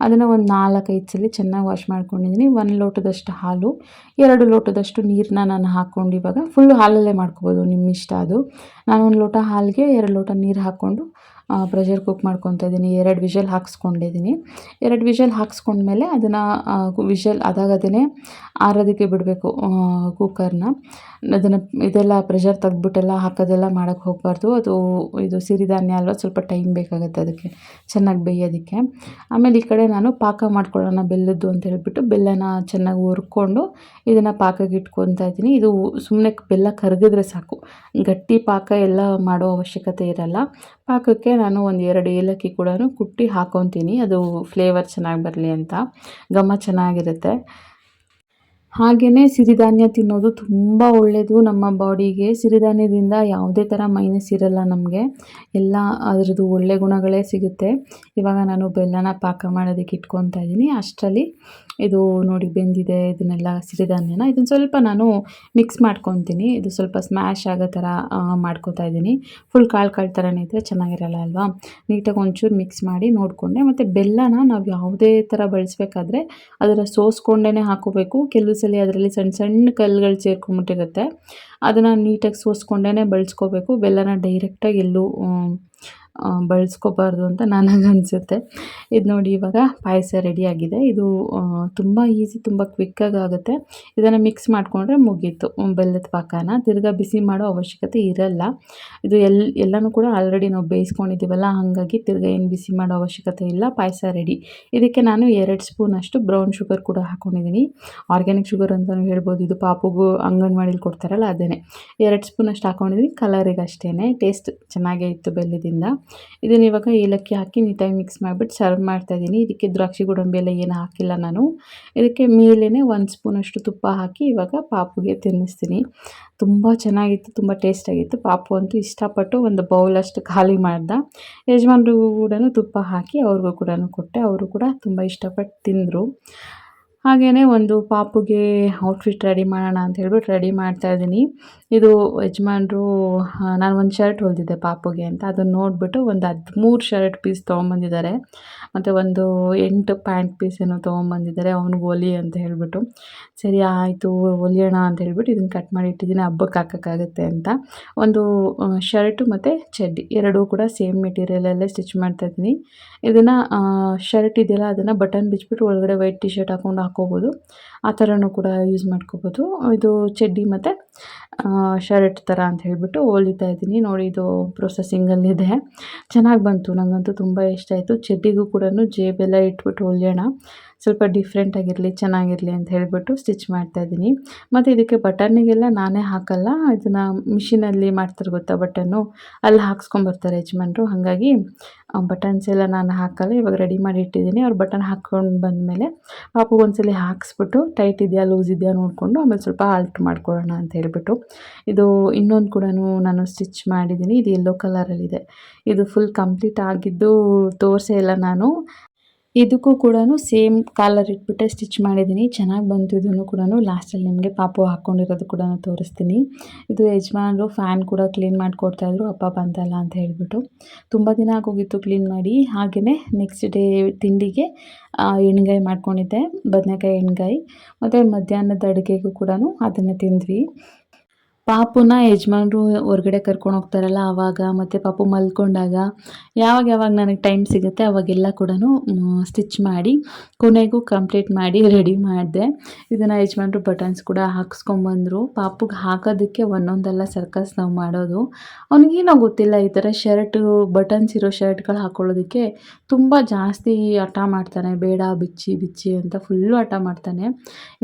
ಅದನ್ನು ಒಂದು ನಾಲ್ಕೈದು ಸಲ ಚೆನ್ನಾಗಿ ವಾಶ್ ಮಾಡ್ಕೊಂಡಿದ್ದೀನಿ ಒಂದು ಲೋಟದಷ್ಟು ಹಾಲು, ಎರಡು ಲೋಟದಷ್ಟು ನೀರನ್ನ ನಾನು ಹಾಕ್ಕೊಂಡು ಇವಾಗ ಫುಲ್ಲು ಹಾಲಲ್ಲೇ ಮಾಡ್ಕೊಬೋದು. ನಿಮ್ಮ ಇಷ್ಟ ಅದು. ನಾನು ಒಂದು ಲೋಟ ಹಾಲಿಗೆ, ಎರಡು ಲೋಟ ನೀರು ಹಾಕ್ಕೊಂಡು ಪ್ರೆಷರ್ ಕುಕ್ ಮಾಡ್ಕೊತಾ ಇದ್ದೀನಿ ಎರಡು ವಿಷಲ್ ಹಾಕ್ಸ್ಕೊಂಡಿದ್ದೀನಿ ಎರಡು ವಿಷಲ್ ಹಾಕ್ಸ್ಕೊಂಡ್ಮೇಲೆ ಅದನ್ನು ವಿಷಲ್ ಅದಾಗದೇ ಆರೋದಕ್ಕೆ ಬಿಡಬೇಕು ಕುಕ್ಕರ್ನ ಅದನ್ನು ಇದೆಲ್ಲ ಪ್ರೆಷರ್ ತೆಗ್ದುಬಿಟ್ಟೆಲ್ಲ ಹಾಕೋದೆಲ್ಲ ಮಾಡೋಕ್ಕೆ ಹೋಗಬಾರ್ದು. ಅದು ಇದು ಸಿರಿಧಾನ್ಯ ಅಲ್ವಾ, ಸ್ವಲ್ಪ ಟೈಮ್ ಬೇಕಾಗುತ್ತೆ ಅದಕ್ಕೆ, ಚೆನ್ನಾಗಿ ಬೇಯೋದಕ್ಕೆ. ಆಮೇಲೆ ಈ ಕಡೆ ನಾನು ಪಾಕ ಮಾಡ್ಕೊಳ್ಳೋಣ ಬೆಲ್ಲದ್ದು ಅಂತ ಹೇಳಿಬಿಟ್ಟು ಬೆಲ್ಲನ ಚೆನ್ನಾಗಿ ಹುರ್ಕೊಂಡು ಇದನ್ನು ಪಾಕಕ್ಕೆ ಇಟ್ಕೊತಾ ಇದ್ದೀನಿ ಇದು ಸುಮ್ಮನೆ ಬೆಲ್ಲ ಕರಗಿದ್ರೆ ಸಾಕು. ಗಟ್ಟಿ ಪಾಕ ಎಲ್ಲ ಮಾಡೋ ಅವಶ್ಯಕತೆ ಇರಲ್ಲ. ಪಾಕಕ್ಕೆ ನಾನು ಒಂದು ಎರಡು ಏಲಕ್ಕಿ ಕೂಡ ಕುಟ್ಟಿ ಹಾಕೊತೀನಿ. ಅದು ಫ್ಲೇವರ್ ಚೆನ್ನಾಗಿ ಬರಲಿ ಅಂತ. ಘಮ ಚೆನ್ನಾಗಿರುತ್ತೆ. ಹಾಗೆಯೇ ಸಿರಿಧಾನ್ಯ ತಿನ್ನೋದು ತುಂಬ ಒಳ್ಳೆಯದು ನಮ್ಮ ಬಾಡಿಗೆ. ಸಿರಿಧಾನ್ಯದಿಂದ ಯಾವುದೇ ಥರ ಮೈನಸ್ ಇರಲ್ಲ ನಮಗೆ. ಎಲ್ಲ ಅದರದ್ದು ಒಳ್ಳೆ ಗುಣಗಳೇ ಸಿಗುತ್ತೆ. ಇವಾಗ ನಾನು ಬೆಲ್ಲನ ಪಾಕ ಮಾಡೋದಕ್ಕೆ ಇಟ್ಕೊತಾ ಇದ್ದೀನಿ. ಅಷ್ಟರಲ್ಲಿ ಇದು ನೋಡಿ ಬೆಂದಿದೆ, ಇದನ್ನೆಲ್ಲ ಸಿರಿಧಾನ್ಯನ. ಇದನ್ನು ಸ್ವಲ್ಪ ನಾನು ಮಿಕ್ಸ್ ಮಾಡ್ಕೊತೀನಿ. ಇದು ಸ್ವಲ್ಪ ಸ್ಮ್ಯಾಶ್ ಆಗೋ ಥರ ಮಾಡ್ಕೊತಾ ಇದ್ದೀನಿ. ಫುಲ್ ಕಾಳು ಕಾಳು ಥರನೇ ಇದ್ದರೆ ಚೆನ್ನಾಗಿರಲ್ಲ ಅಲ್ವಾ? ನೀಟಾಗಿ ಒಂಚೂರು ಮಿಕ್ಸ್ ಮಾಡಿ ನೋಡಿಕೊಂಡೆ. ಮತ್ತು ಬೆಲ್ಲನ ನಾವು ಯಾವುದೇ ಥರ ಬಳಸಬೇಕಾದ್ರೆ ಅದರ ಸೋಸ್ಕೊಂಡೇ ಹಾಕೋಬೇಕು. ಕೆಲವು ಸಲ ಅದರಲ್ಲಿ ಸಣ್ಣ ಸಣ್ಣ ಕಲ್ಲುಗಳು ಸೇರ್ಕೊಂಬಿಟ್ಟಿರುತ್ತೆ. ಅದನ್ನು ನೀಟಾಗಿ ಸೋಸ್ಕೊಂಡೇ ಬಳಸ್ಕೋಬೇಕು. ಬೆಲ್ಲನ ಡೈರೆಕ್ಟಾಗಿ ಎಲ್ಲೂ ಬಳಸ್ಕೋಬಾರ್ದು ಅಂತ ನನಗೆ ಅನಿಸುತ್ತೆ. ಇದು ನೋಡಿ ಇವಾಗ ಪಾಯಸ ರೆಡಿಯಾಗಿದೆ ಇದು ತುಂಬ ಈಸಿ ತುಂಬ ಕ್ವಿಕ್ಕಾಗಿ ಆಗುತ್ತೆ. ಇದನ್ನು ಮಿಕ್ಸ್ ಮಾಡಿಕೊಂಡ್ರೆ ಮುಗೀತು. ಬೆಲ್ಲದ ಪಾಕನ. ತಿರ್ಗಾ ಬಿಸಿ ಮಾಡೋ ಅವಶ್ಯಕತೆ ಇರಲ್ಲ. ಇದು ಎಲ್, ಎಲ್ಲನೂ ಕೂಡ ಆಲ್ರೆಡಿ ನಾವು ಬೇಯಿಸ್ಕೊಂಡಿದ್ದೀವಲ್ಲ ಹಾಗಾಗಿ ತಿರ್ಗಾ ಏನು ಬಿಸಿ ಮಾಡೋ ಅವಶ್ಯಕತೆ ಇಲ್ಲ. ಪಾಯಸ ರೆಡಿ ಇದಕ್ಕೆ ನಾನು ಎರಡು ಸ್ಪೂನಷ್ಟು ಬ್ರೌನ್ ಶುಗರ್ ಕೂಡ ಹಾಕ್ಕೊಂಡಿದ್ದೀನಿ ಆರ್ಗ್ಯಾನಿಕ್ ಶುಗರ್ ಅಂತಲೂ ಹೇಳ್ಬೋದು. ಇದು ಪಾಪುಗೂ ಅಂಗನವಾಡಿಲಿ ಕೊಡ್ತಾರಲ್ಲ ಅದೇ ಎರಡು ಸ್ಪೂನಷ್ಟು ಹಾಕ್ಕೊಂಡಿದ್ದೀನಿ ಕಲರಿಗೆ ಅಷ್ಟೇ ಟೇಸ್ಟ್ ಚೆನ್ನಾಗೇ ಇತ್ತು ಬೆಲ್ಲದಿಂದ. ಇದನ್ನು ಇವಾಗ ಏಲಕ್ಕಿ ಹಾಕಿ ನೀಟಾಗಿ ಮಿಕ್ಸ್ ಮಾಡಿಬಿಟ್ಟು ಸರ್ವ್ ಮಾಡ್ತಾಯಿದ್ದೀನಿ ಇದಕ್ಕೆ ದ್ರಾಕ್ಷಿ ಗೋಡಂಬಿ ಎಲ್ಲ ಏನು ಹಾಕಿಲ್ಲ ನಾನು. ಇದಕ್ಕೆ ಮೇಲೇ ಒಂದು ಸ್ಪೂನಷ್ಟು ತುಪ್ಪ ಹಾಕಿ ಇವಾಗ ಪಾಪುಗೆ ತಿನ್ನಿಸ್ತೀನಿ. ತುಂಬ ಚೆನ್ನಾಗಿತ್ತು, ತುಂಬ ಟೇಸ್ಟಾಗಿತ್ತು ಪಾಪು ಅಂತೂ ಇಷ್ಟಪಟ್ಟು ಒಂದು ಬೌಲಷ್ಟು ಖಾಲಿ ಮಾಡ್ದೆ. ಯಜಮಾನ್ರಿಗೂ ಕೂಡ ತುಪ್ಪ ಹಾಕಿ ಅವ್ರಿಗೂ ಕೂಡ ಕೊಟ್ಟೆ. ಅವರು ಕೂಡ ತುಂಬ ಇಷ್ಟಪಟ್ಟು ತಿಂದರು. ಹಾಗೆಯೇ ಒಂದು ಪಾಪುಗೆ ಔಟ್ಫಿಟ್ ರೆಡಿ ಮಾಡೋಣ ಅಂತ ಹೇಳ್ಬಿಟ್ಟು ರೆಡಿ ಮಾಡ್ತಾ ಇದ್ದೀನಿ. ಇದು ಯಜಮಾನ್ರು ನಾನು ಒಂದು ಶರ್ಟ್ ಹೊಲಿದಿದ್ದೆ ಪಾಪುಗೆ ಅಂತ. ಅದನ್ನು ನೋಡಿಬಿಟ್ಟು ಒಂದು ಹದಿಮೂರು ಶರ್ಟ್ ಪೀಸ್ ತೊಗೊಂಬಂದಿದ್ದಾರೆ. ಮತ್ತು ಒಂದು ಎಂಟು ಪ್ಯಾಂಟ್ ಪೀಸ್ ಏನೋ ತೊಗೊಂಬಂದಿದ್ದಾರೆ, ಅವ್ನಿಗೆ ಹೊಲಿ ಅಂತ ಹೇಳಿಬಿಟ್ಟು. ಸರಿ, ಆಯಿತು ಹೊಲಿಯೋಣ ಅಂತ ಹೇಳ್ಬಿಟ್ಟು ಇದನ್ನು ಕಟ್ ಮಾಡಿ ಇಟ್ಟಿದ್ದೀನಿ. ಹಬ್ಬಕ್ಕೆ ಹಾಕೋಕ್ಕಾಗುತ್ತೆ ಅಂತ. ಒಂದು ಶರ್ಟು ಮತ್ತು ಚಡ್ಡಿ, ಎರಡೂ ಕೂಡ ಸೇಮ್ ಮೆಟೀರಿಯಲಲ್ಲೇ ಸ್ಟಿಚ್ ಮಾಡ್ತಾಯಿದ್ದೀನಿ ಇದನ್ನು ಶರ್ಟ್ ಇದೆಯಲ್ಲ, ಅದನ್ನು ಬಟನ್ ಬಿಚ್ಚಿಬಿಟ್ಟು ಒಳಗಡೆ ವೈಟ್ ಟಿ ಶರ್ಟ್ ಹಾಕ್ಕೊಂಡು ಹಾಕ್ಕೋಬೋದು ಆ ಥರನೂ ಕೂಡ ಯೂಸ್ ಮಾಡ್ಕೋಬೋದು. ಇದು ಚಡ್ಡಿ ಮತ್ತು ಶರ್ಟ್ ಥರ ಅಂತ ಹೇಳಿಬಿಟ್ಟು ಹೊಲಿತಾ ಇದ್ದೀನಿ. ನೋಡಿ ಇದು ಪ್ರೊಸೆಸಿಂಗಲ್ಲಿದೆ ಚೆನ್ನಾಗಿ ಬಂತು. ನನಗಂತೂ ತುಂಬ ಇಷ್ಟ ಆಯಿತು. ಚಡ್ಡಿಗೂ ಕೂಡ ಜೇಬೆಲ್ಲ ಇಟ್ಬಿಟ್ಟು ಹೊಲಿಯೋಣ. ಸ್ವಲ್ಪ ಡಿಫ್ರೆಂಟಾಗಿರಲಿ ಚೆನ್ನಾಗಿರಲಿ ಅಂತ ಹೇಳಿಬಿಟ್ಟು ಸ್ಟಿಚ್ ಮಾಡ್ತಾಯಿದ್ದೀನಿ ಮತ್ತು ಇದಕ್ಕೆ ಬಟನ್ನಿಗೆಲ್ಲ ನಾನೇ ಹಾಕಲ್ಲ. ಇದನ್ನು ಮಿಷಿನಲ್ಲಿ ಮಾಡ್ತಾರೆ ಗೊತ್ತಾ ಬಟನ್ನು? ಅಲ್ಲಿ ಹಾಕ್ಸ್ಕೊಂಬರ್ತಾರೆ ಯಜಮಾನ್ರು. ಹಾಗಾಗಿ ಬಟನ್ಸ್ ಎಲ್ಲ ನಾನು ಹಾಕಲ್ಲ. ಇವಾಗ ರೆಡಿ ಮಾಡಿ ಇಟ್ಟಿದ್ದೀನಿ. ಅವ್ರು ಬಟನ್ ಹಾಕ್ಕೊಂಡು ಬಂದಮೇಲೆ ಪಾಪು ಒಂದ್ಸಲ ಹಾಕ್ಸ್ಬಿಟ್ಟು ಟೈಟ್ ಇದೆಯಾ ಲೂಸ್ ಇದೆಯಾ ನೋಡಿಕೊಂಡು ಆಮೇಲೆ ಸ್ವಲ್ಪ ಆಲ್ಟ್ ಮಾಡ್ಕೊಳ್ಳೋಣ ಅಂತ ಹೇಳಿಬಿಟ್ಟು ಇದು ಇನ್ನೊಂದು ಕೂಡ ನಾನು ಸ್ಟಿಚ್ ಮಾಡಿದ್ದೀನಿ. ಇದು ಯೆಲ್ಲೋ ಕಲರಲ್ಲಿದೆ ಇದು. ಫುಲ್ ಕಂಪ್ಲೀಟ್ ಆಗಿದ್ದು ತೋರಿಸೇ ಇಲ್ಲ ನಾನು. ಇದಕ್ಕೂ ಕೂಡ ಸೇಮ್ ಕಾಲರ್ ಇಟ್ಬಿಟ್ಟೆ ಸ್ಟಿಚ್ ಮಾಡಿದ್ದೀನಿ. ಚೆನ್ನಾಗಿ ಬಂತು ಕೂಡ ಲಾಸ್ಟಲ್ಲಿ ನಿಮಗೆ ಪಾಪು ಹಾಕ್ಕೊಂಡಿರೋದು ಕೂಡ ತೋರಿಸ್ತೀನಿ. ಇದು ಯಜಮಾನರು ಫ್ಯಾನ್ ಕೂಡ ಕ್ಲೀನ್ ಮಾಡಿಕೊಡ್ತಾಯಿದ್ರು ಅಪ್ಪ ಬಂತಲ್ಲ ಅಂತ ಹೇಳಿಬಿಟ್ಟು. ತುಂಬ ದಿನ ಆಗೋಗಿತ್ತು ಕ್ಲೀನ್ ಮಾಡಿ. ಹಾಗೆಯೇ ನೆಕ್ಸ್ಟ್ ಡೇ ತಿಂಡಿಗೆ ಎಣ್ಗಾಯಿ ಮಾಡ್ಕೊಂಡಿದ್ದೆ. ಬದನೆಕಾಯಿ ಎಣ್ಗಾಯಿ. ಮತ್ತು ಮಧ್ಯಾಹ್ನದ ಅಡುಗೆಗೂ ಕೂಡ ಅದನ್ನು ತಿಂದ್ವಿ. ಪಾಪುನ ಯಜಮಾನ್ರು ಹೊರಗಡೆ ಕರ್ಕೊಂಡು ಹೋಗ್ತಾರಲ್ಲ ಆವಾಗ ಮತ್ತು ಪಾಪು ಮಲ್ಕೊಂಡಾಗ, ಯಾವಾಗ ಯಾವಾಗ ನನಗೆ ಟೈಮ್ ಸಿಗುತ್ತೆ ಅವಾಗೆಲ್ಲ ಕೂಡ ಸ್ಟಿಚ್ ಮಾಡಿ, ಕೊನೆಗೂ ಕಂಪ್ಲೀಟ್ ಮಾಡಿ ರೆಡಿ ಮಾಡಿದೆ. ಇದನ್ನು ಯಜಮಾನ್ರು ಬಟನ್ಸ್ ಕೂಡ ಹಾಕ್ಸ್ಕೊಂಬಂದರು. ಪಾಪುಗೆ ಹಾಕೋದಕ್ಕೆ ಒಂದೊಂದೆಲ್ಲ ಸರ್ಕಸ್ ನಾವು ಮಾಡೋದು. ಅವನಿಗೇನೋ ಗೊತ್ತಿಲ್ಲ, ಈ ಥರ ಶರ್ಟು ಬಟನ್ಸ್ ಇರೋ ಶರ್ಟ್ಗಳು ಹಾಕ್ಕೊಳ್ಳೋದಕ್ಕೆ ತುಂಬ ಜಾಸ್ತಿ ಹಠ ಮಾಡ್ತಾನೆ. ಬೇಡ, ಬಿಚ್ಚಿ ಬಿಚ್ಚಿ ಅಂತ ಫುಲ್ಲು ಹಠ ಮಾಡ್ತಾನೆ.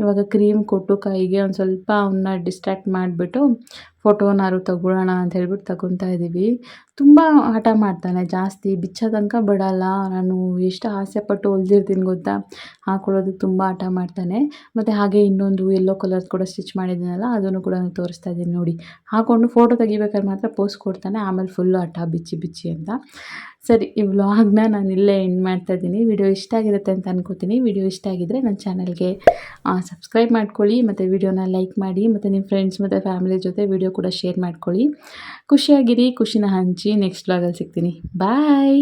ಇವಾಗ ಕ್ರೀಮ್ ಕೊಟ್ಟು ಕೈಗೆ ಒಂದು ಸ್ವಲ್ಪ ಅವನ್ನ ಡಿಸ್ಟ್ರ್ಯಾಕ್ಟ್ ಮಾಡಿಬಿಟ್ಟು ಫೋಟೋನಾದ್ರು ತಗೊಳ್ಳೋಣ ಅಂತ ಹೇಳ್ಬಿಟ್ಟು ತಗೊತಾ ಇದ್ದೀವಿ. ತುಂಬ ಹಠ ಮಾಡ್ತಾನೆ, ಜಾಸ್ತಿ ಬಿಚ್ಚೋ ತನಕ ಬಿಡಲ್ಲ. ನಾನು ಎಷ್ಟು ಆಸೆಪಟ್ಟು ಹೊಲ್ದಿರ್ತೀನಿ ಗೊತ್ತಾ? ಹಾಕೊಳ್ಳೋದಕ್ಕೆ ತುಂಬ ಹಠ ಮಾಡ್ತಾನೆ. ಮತ್ತು ಹಾಗೆ ಇನ್ನೊಂದು ಎಲ್ಲೋ ಕಲರ್ಸ್ ಕೂಡ ಸ್ಟಿಚ್ ಮಾಡಿದ್ದೀನಲ್ಲ, ಅದನ್ನು ಕೂಡ ನಾನು ತೋರಿಸ್ತಾ ಇದ್ದೀನಿ ನೋಡಿ. ಹಾಕೊಂಡು ಫೋಟೋ ತೆಗಿಬೇಕಾದ್ರೆ ಮಾತ್ರ ಪೋಸ್ ಕೊಡ್ತಾನೆ, ಆಮೇಲೆ ಫುಲ್ಲು ಹಠ ಬಿಚ್ಚಿ ಬಿಚ್ಚಿ ಅಂತ. ಸರಿ, ಈ ವ್ಲಾಗ್ನ ನಾನು ಇಲ್ಲೇ ಎಂಡ್ ಮಾಡ್ತಾಯಿದ್ದೀನಿ ವೀಡಿಯೋ ಇಷ್ಟ ಆಗಿರುತ್ತೆ ಅಂತ ಅನ್ಕೋತೀನಿ. ವಿಡಿಯೋ ಇಷ್ಟ ಆಗಿದ್ದರೆ ನನ್ನ ಚಾನಲ್ಗೆ ಸಬ್ಸ್ಕ್ರೈಬ್ ಮಾಡ್ಕೊಳ್ಳಿ, ಮತ್ತು ವಿಡಿಯೋನ ಲೈಕ್ ಮಾಡಿ, ಮತ್ತು ನಿಮ್ಮ ಫ್ರೆಂಡ್ಸ್ ಮತ್ತು ಫ್ಯಾಮಿಲಿ ಜೊತೆ ವಿಡಿಯೋ ಕೂಡ ಶೇರ್ ಮಾಡ್ಕೊಳ್ಳಿ. ಖುಷಿಯಾಗಿರಿ, ಖುಷಿನ ಹಂಚಿ ನೆಕ್ಸ್ಟ್ ವ್ಲಾಗಲ್ಲಿ ಸಿಗ್ತೀನಿ. ಬಾಯ್